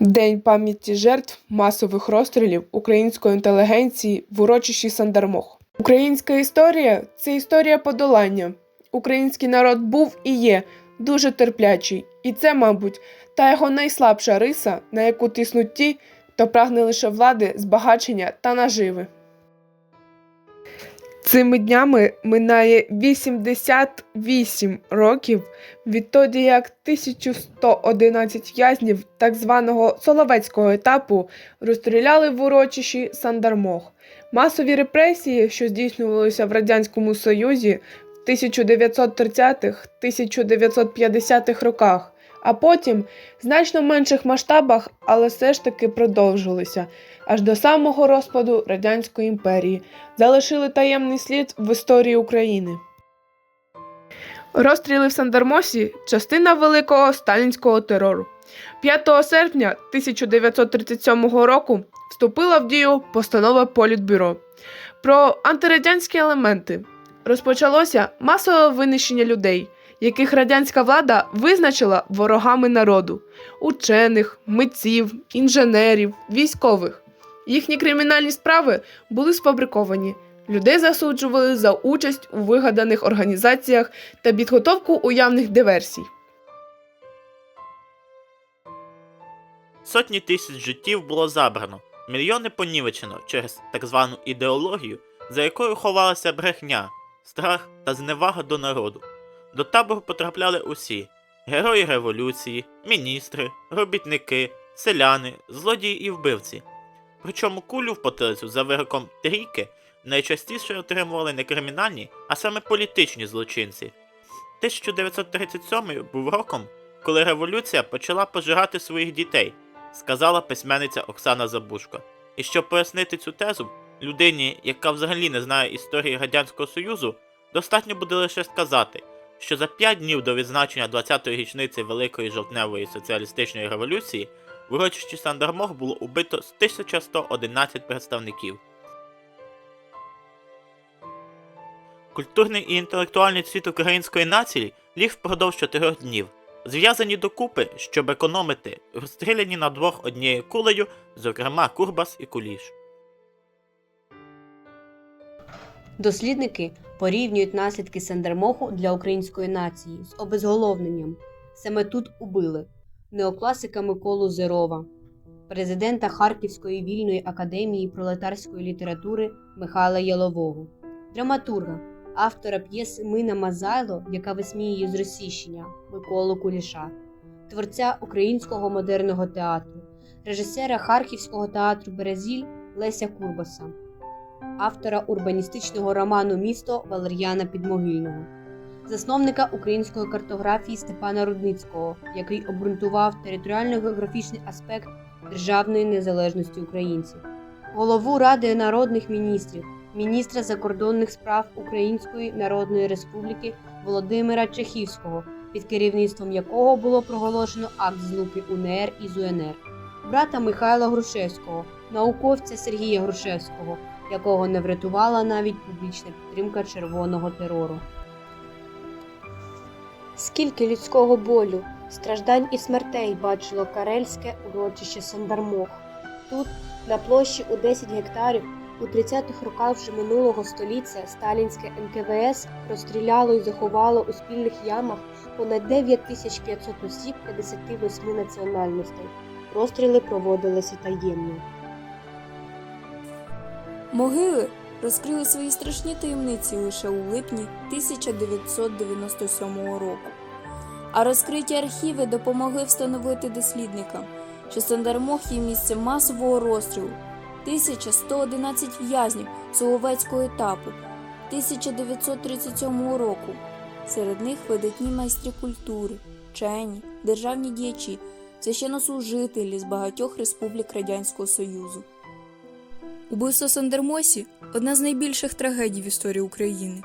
День пам'яті жертв масових розстрілів української інтелігенції в урочищі Сандармох. Українська історія це історія подолання. Український народ був і є дуже терплячий, і це, мабуть, та його найслабша риса, на яку тиснуть ті, хто прагне лише влади, збагачення та наживи. Цими днями минає 88 років відтоді як 1111 в'язнів так званого Соловецького етапу розстріляли в урочищі Сандармох. Масові репресії, що здійснювалися в Радянському Союзі в 1930-1950-х роках, а потім в значно менших масштабах, але все ж таки продовжилися аж до самого розпаду Радянської імперії, залишили таємний слід в історії України. Розстріли в Сандармосі частина великого сталінського терору. 5 серпня 1937 року вступила в дію постанова Політбюро про антирадянські елементи. Розпочалося масове винищення людей, яких радянська влада визначила ворогами народу учених, митців, інженерів, військових. Їхні кримінальні справи були сфабриковані. Людей засуджували за участь у вигаданих організаціях та підготовку уявних диверсій. Сотні тисяч життів було забрано, мільйони понівечено через так звану ідеологію, за якою ховалася брехня, страх та зневага до народу. До табору потрапляли усі герої революції, міністри, робітники, селяни, злодії і вбивці. Причому кулю в потилицю за вироком трійки найчастіше отримували не кримінальні, а саме політичні злочинці. 1937 був роком, коли революція почала пожирати своїх дітей, сказала письменниця Оксана Забушко. І щоб пояснити цю тезу, людині, яка взагалі не знає історії Радянського Союзу, достатньо буде лише сказати, що за 5 днів до відзначення 20-ї річниці Великої жовтневої соціалістичної революції в урочищі Сандармох було убито 1111 представників. Культурний і інтелектуальний цвіт української нації ліг впродовж чотирьох днів, зв'язані докупи, щоб економити, розстріляні на двох однією кулею, зокрема Курбас і Куліш. Дослідники порівнюють наслідки Сандермоху для української нації з обезголовленням. Саме тут убили неокласика Миколу Зерова, президента Харківської вільної академії пролетарської літератури Михайла Ялового, драматурга, автора п'єси Мина Мазайло, яка висміює зросійщення Миколу Куліша, творця українського модерного театру, режисера Харківського театру Березіль Леся Курбаса автора урбаністичного роману Місто Валер'яна Підмогильного, засновника української картографії Степана Рудницького, який обґрунтував територіально-географічний аспект державної незалежності українців, голову Ради народних міністрів, міністра закордонних справ Української Народної Республіки Володимира Чехівського, під керівництвом якого було проголошено акт злуки УНР із УНР, брата Михайла Грушевського, науковця Сергія Грушевського якого не врятувала навіть публічна підтримка червоного терору. Скільки людського болю, страждань і смертей бачило карельське урочище Сандармох. Тут, на площі у 10 гектарів, у 30-х роках вже минулого століття сталінське НКВС розстріляло і заховало у спільних ямах понад 9500 осіб 58 національностей. Розстріли проводилися таємно. Могили розкрили свої страшні таємниці лише у липні 1997 року. А розкриті архіви допомогли встановити дослідникам, що Сандармох є місцем масового розстрілу 1111 в'язнів Соловецького етапу 1937 року. Серед них видатні майстри культури, вчені, державні діячі, священнослужителі з багатьох республік Радянського Союзу. Убивство Сандермосі одна з найбільших трагедій в історії України.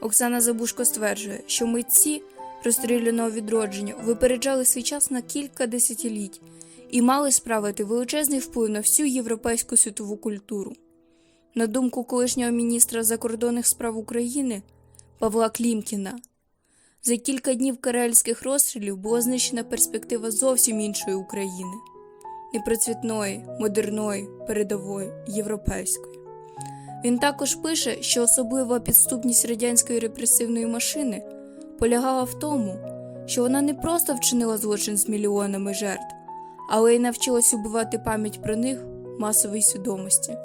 Оксана Забушко стверджує, що митці розстріляного відродження випереджали свій час на кілька десятиліть і мали справити величезний вплив на всю європейську світову культуру. На думку колишнього міністра закордонних справ України Павла Клімкіна, за кілька днів карельських розстрілів була знищена перспектива зовсім іншої України. Непроцвітної, модерної, передової, європейської. Він також пише, що особлива підступність радянської репресивної машини полягала в тому, що вона не просто вчинила злочин з мільйонами жертв, але й навчилась убивати пам'ять про них масовій свідомості.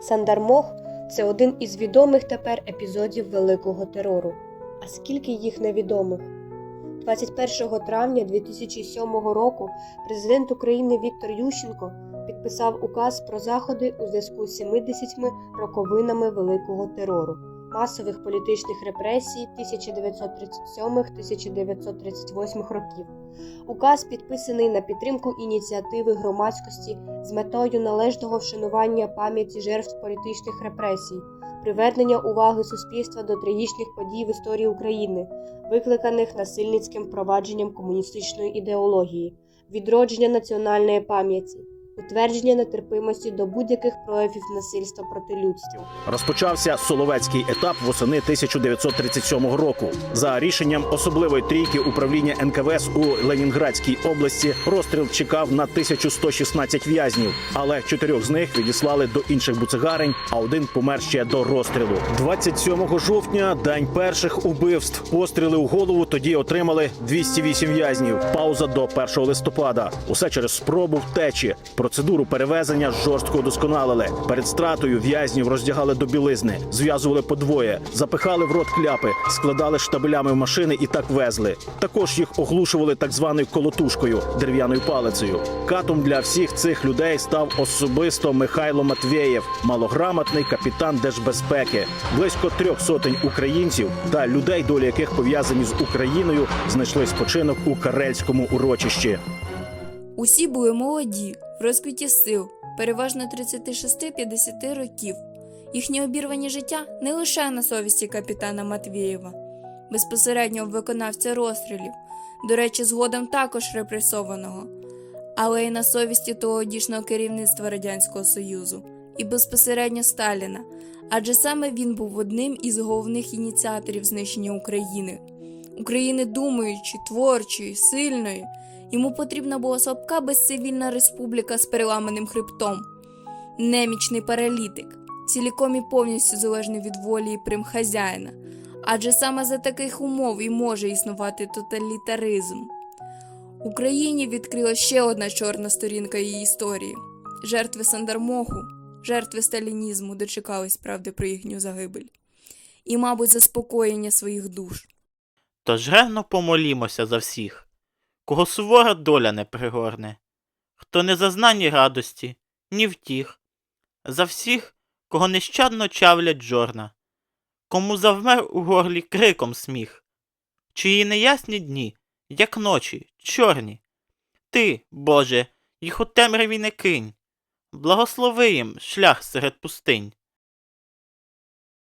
Сандармох це один із відомих тепер епізодів Великого терору. А скільки їх невідомих? 21 травня 2007 року президент України Віктор Ющенко підписав указ про заходи у зв'язку з 70 роковинами Великого терору, масових політичних репресій 1937-1938 років. Указ підписаний на підтримку ініціативи громадськості з метою належного вшанування пам'яті жертв політичних репресій, привернення уваги суспільства до трагічних подій в історії України, викликаних насильницьким провадженням комуністичної ідеології, відродження національної пам'яті, утвердження нетерпимості до будь-яких проявів насильства проти людства. Розпочався Соловецький етап восени 1937 року. За рішенням особливої трійки управління НКВС у Ленінградській області розстріл чекав на 1116 в'язнів, але чотирьох з них відіслали до інших буцегарень, а один помер ще до розстрілу. 27 жовтня день перших убивств. Постріли у голову тоді отримали 208 в'язнів. Пауза до 1 листопада. Усе через спробу втечі. Процедуру перевезення жорстко удосконалили. Перед стратою в'язнів роздягали до білизни, зв'язували подвоє, запихали в рот кляпи, складали штабелями в машини і так везли. Також їх оглушували так званою колотушкою, дерев'яною палицею. Катом для всіх цих людей став особисто Михайло Матвєєв, малограмотний капітан держбезпеки. Близько трьох сотень українців та людей, долі яких пов'язані з Україною, знайшли спочинок у карельському урочищі. Усі були молоді, розквіті сил, переважно 36-50 років. Їхні обірвані життя не лише на совісті капітана Матвієва, безпосереднього виконавця розстрілів, до речі, згодом також репресованого, але й на совісті тодішнього керівництва Радянського Союзу і безпосередньо Сталіна, адже саме він був одним із головних ініціаторів знищення України. України думаючої, творчої, сильної. Йому потрібна була слабка безцивільна республіка з переламаним хребтом, немічний паралітик, ціліком і повністю залежний від волі і прим хазяїна, адже саме за таких умов і може існувати тоталітаризм. Україні відкрила ще одна чорна сторінка її історії. Жертви Сандармоху, жертви сталінізму дочекались правди про їхню загибель, і, мабуть, заспокоєння своїх душ. Тож ревно помолімося за всіх, кого сувора доля не пригорне, хто не зазна ні радості, ні втіх, за всіх, кого нещадно чавлять жорна, кому завмер у горлі криком сміх, чиї неясні дні, як ночі, чорні. Ти, Боже, їх у темряві не кинь, благослови їм шлях серед пустинь.